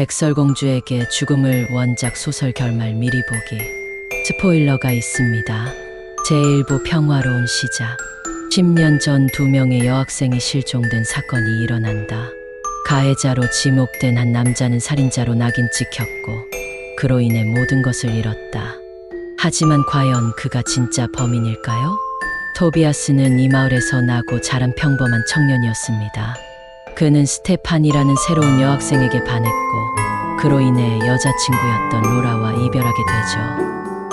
백설공주에게 죽음을 원작 소설 결말 미리 보기 스포일러가 있습니다. 제1부 평화로운 시작 10년 전 두 명의 여학생이 실종된 사건이 일어난다. 가해자로 지목된 한 남자는 살인자로 낙인 찍혔고 그로 인해 모든 것을 잃었다. 하지만 과연 그가 진짜 범인일까요? 토비아스는 이 마을에서 나고 자란 평범한 청년이었습니다. 그는 스테판이라는 새로운 여학생에게 반했고 그로 인해 여자친구였던 로라와 이별하게 되죠.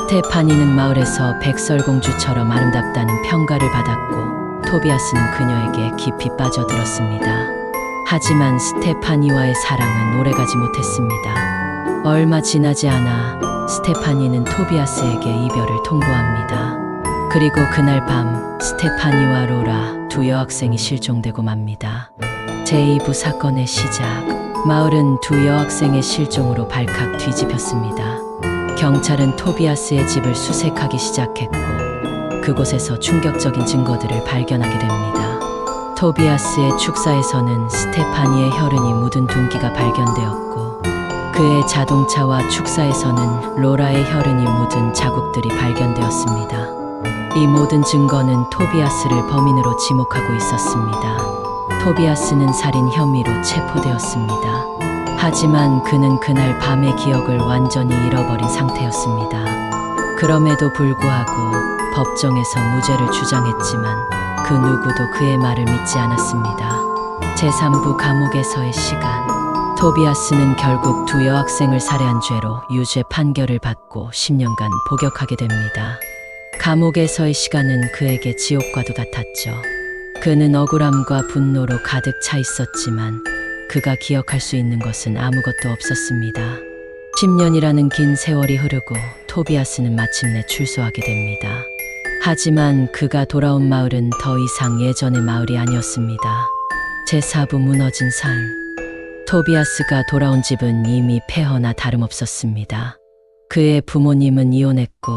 스테파니는 마을에서 백설공주처럼 아름답다는 평가를 받았고 토비아스는 그녀에게 깊이 빠져들었습니다. 하지만 스테파니와의 사랑은 오래가지 못했습니다. 얼마 지나지 않아 스테파니는 토비아스에게 이별을 통보합니다. 그리고 그날 밤 스테파니와 로라 두 여학생이 실종되고 맙니다. 제2부 사건의 시작. 마을은 두 여학생의 실종으로 발칵 뒤집혔습니다. 경찰은 토비아스의 집을 수색하기 시작했고 그곳에서 충격적인 증거들을 발견하게 됩니다. 토비아스의 축사에서는 스테파니의 혈흔이 묻은 둔기가 발견되었고 그의 자동차와 축사에서는 로라의 혈흔이 묻은 자국들이 발견되었습니다. 이 모든 증거는 토비아스를 범인으로 지목하고 있었습니다. 토비아스는 살인 혐의로 체포되었습니다. 하지만 그는 그날 밤의 기억을 완전히 잃어버린 상태였습니다. 그럼에도 불구하고 법정에서 무죄를 주장했지만 그 누구도 그의 말을 믿지 않았습니다. 제3부 감옥에서의 시간. 토비아스는 결국 두 여학생을 살해한 죄로 유죄 판결을 받고 10년간 복역하게 됩니다. 감옥에서의 시간은 그에게 지옥과도 같았죠. 그는 억울함과 분노로 가득 차 있었지만 그가 기억할 수 있는 것은 아무것도 없었습니다. 10년이라는 긴 세월이 흐르고 토비아스는 마침내 출소하게 됩니다. 하지만 그가 돌아온 마을은 더 이상 예전의 마을이 아니었습니다. 제4부 무너진 삶. 토비아스가 돌아온 집은 이미 폐허나 다름없었습니다. 그의 부모님은 이혼했고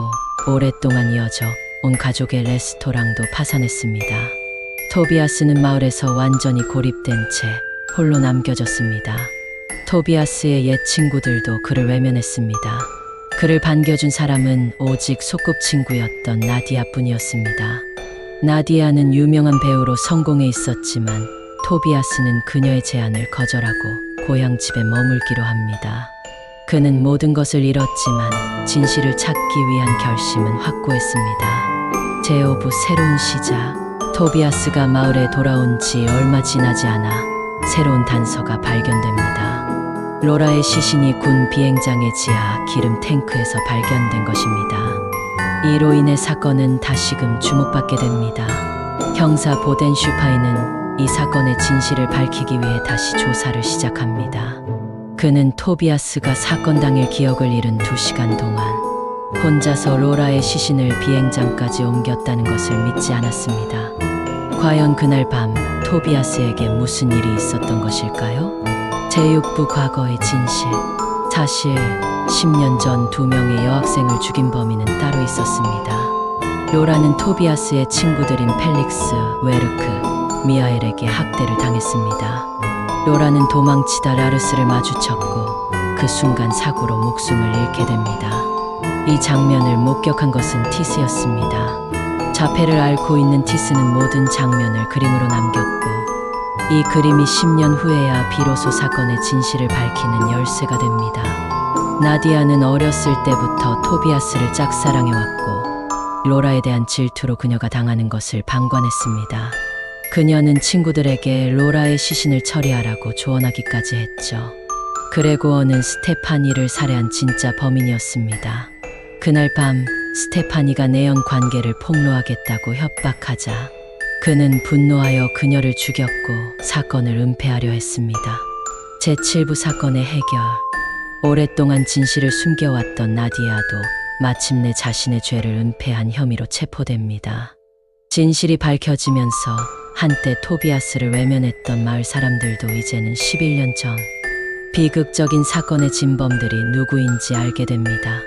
오랫동안 이어져 온 가족의 레스토랑도 파산했습니다. 토비아스는 마을에서 완전히 고립된 채 홀로 남겨졌습니다. 토비아스의 옛 친구들도 그를 외면했습니다. 그를 반겨준 사람은 오직 소꿉친구였던 나디아뿐이었습니다. 나디아는 유명한 배우로 성공해 있었지만 토비아스는 그녀의 제안을 거절하고 고향 집에 머물기로 합니다. 그는 모든 것을 잃었지만 진실을 찾기 위한 결심은 확고했습니다. 제오부 새로운 시작. 토비아스가 마을에 돌아온 지 얼마 지나지 않아 새로운 단서가 발견됩니다. 로라의 시신이 군 비행장의 지하 기름 탱크에서 발견된 것입니다. 이로 인해 사건은 다시금 주목받게 됩니다. 형사 보덴 슈파이는 이 사건의 진실을 밝히기 위해 다시 조사를 시작합니다. 그는 토비아스가 사건 당일 기억을 잃은 두 시간 동안 혼자서 로라의 시신을 비행장까지 옮겼다는 것을 믿지 않았습니다. 과연 그날 밤 토비아스에게 무슨 일이 있었던 것일까요? 제6부 과거의 진실. 사실 10년 전 두 명의 여학생을 죽인 범인은 따로 있었습니다. 로라는 토비아스의 친구들인 펠릭스, 웨르크, 미하엘에게 학대를 당했습니다. 로라는 도망치다 라르스를 마주쳤고 그 순간 사고로 목숨을 잃게 됩니다. 이 장면을 목격한 것은 티스였습니다. 자폐를 앓고 있는 티스는 모든 장면을 그림으로 남겼고 이 그림이 10년 후에야 비로소 사건의 진실을 밝히는 열쇠가 됩니다. 나디아는 어렸을 때부터 토비아스를 짝사랑해왔고 로라에 대한 질투로 그녀가 당하는 것을 방관했습니다. 그녀는 친구들에게 로라의 시신을 처리하라고 조언하기까지 했죠. 그레고어는 스테파니를 살해한 진짜 범인이었습니다. 그날 밤 스테파니가 내연 관계를 폭로하겠다고 협박하자 그는 분노하여 그녀를 죽였고 사건을 은폐하려 했습니다. 제7부 사건의 해결. 오랫동안 진실을 숨겨왔던 나디아도 마침내 자신의 죄를 은폐한 혐의로 체포됩니다. 진실이 밝혀지면서 한때 토비아스를 외면했던 마을 사람들도 이제는 11년 전 비극적인 사건의 진범들이 누구인지 알게 됩니다.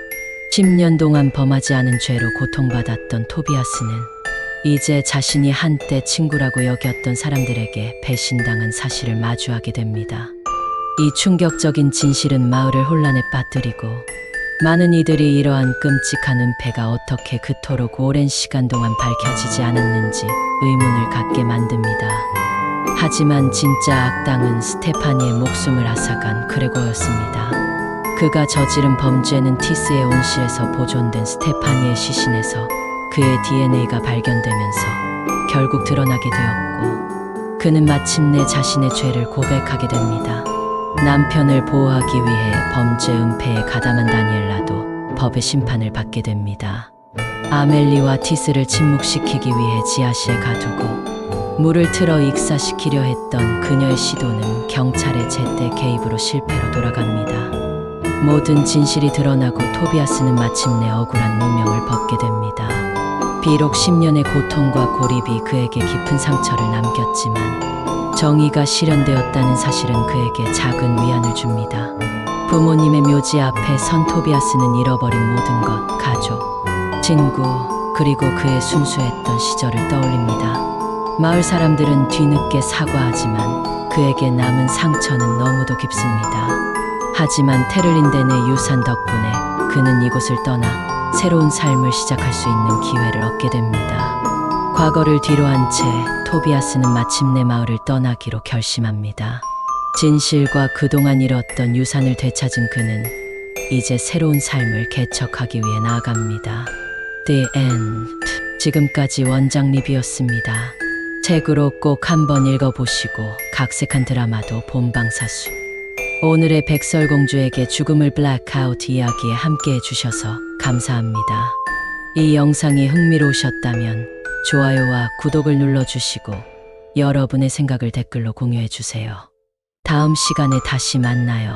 10년 동안 범하지 않은 죄로 고통받았던 토비아스는 이제 자신이 한때 친구라고 여겼던 사람들에게 배신당한 사실을 마주하게 됩니다. 이 충격적인 진실은 마을을 혼란에 빠뜨리고 많은 이들이 이러한 끔찍한 은폐가 어떻게 그토록 오랜 시간 동안 밝혀지지 않았는지 의문을 갖게 만듭니다. 하지만 진짜 악당은 스테파니의 목숨을 앗아간 그레고였습니다. 그가 저지른 범죄는 티스의 온실에서 보존된 스테파니의 시신에서 그의 DNA가 발견되면서 결국 드러나게 되었고 그는 마침내 자신의 죄를 고백하게 됩니다. 남편을 보호하기 위해 범죄 은폐에 가담한 다니엘라도 법의 심판을 받게 됩니다. 아멜리와 티스를 침묵시키기 위해 지하실에 가두고 물을 틀어 익사시키려 했던 그녀의 시도는 경찰의 제때 개입으로 실패로 돌아갑니다. 모든 진실이 드러나고 토비아스는 마침내 억울한 누명을 벗게 됩니다. 비록 10년의 고통과 고립이 그에게 깊은 상처를 남겼지만 정의가 실현되었다는 사실은 그에게 작은 위안을 줍니다. 부모님의 묘지 앞에 선 토비아스는 잃어버린 모든 것, 가족, 친구, 그리고 그의 순수했던 시절을 떠올립니다. 마을 사람들은 뒤늦게 사과하지만 그에게 남은 상처는 너무도 깊습니다. 하지만 테를린덴의 유산 덕분에 그는 이곳을 떠나 새로운 삶을 시작할 수 있는 기회를 얻게 됩니다. 과거를 뒤로한 채 토비아스는 마침내 마을을 떠나기로 결심합니다. 진실과 그동안 잃었던 유산을 되찾은 그는 이제 새로운 삶을 개척하기 위해 나아갑니다. The End. 지금까지 원작 리뷰였습니다. 책으로 꼭 한번 읽어보시고 각색한 드라마도 본방사수. 오늘의 백설공주에게 죽음을 블랙아웃 이야기에 함께 해 주셔서 감사합니다. 이 영상이 흥미로우셨다면 좋아요와 구독을 눌러주시고 여러분의 생각을 댓글로 공유해 주세요. 다음 시간에 다시 만나요.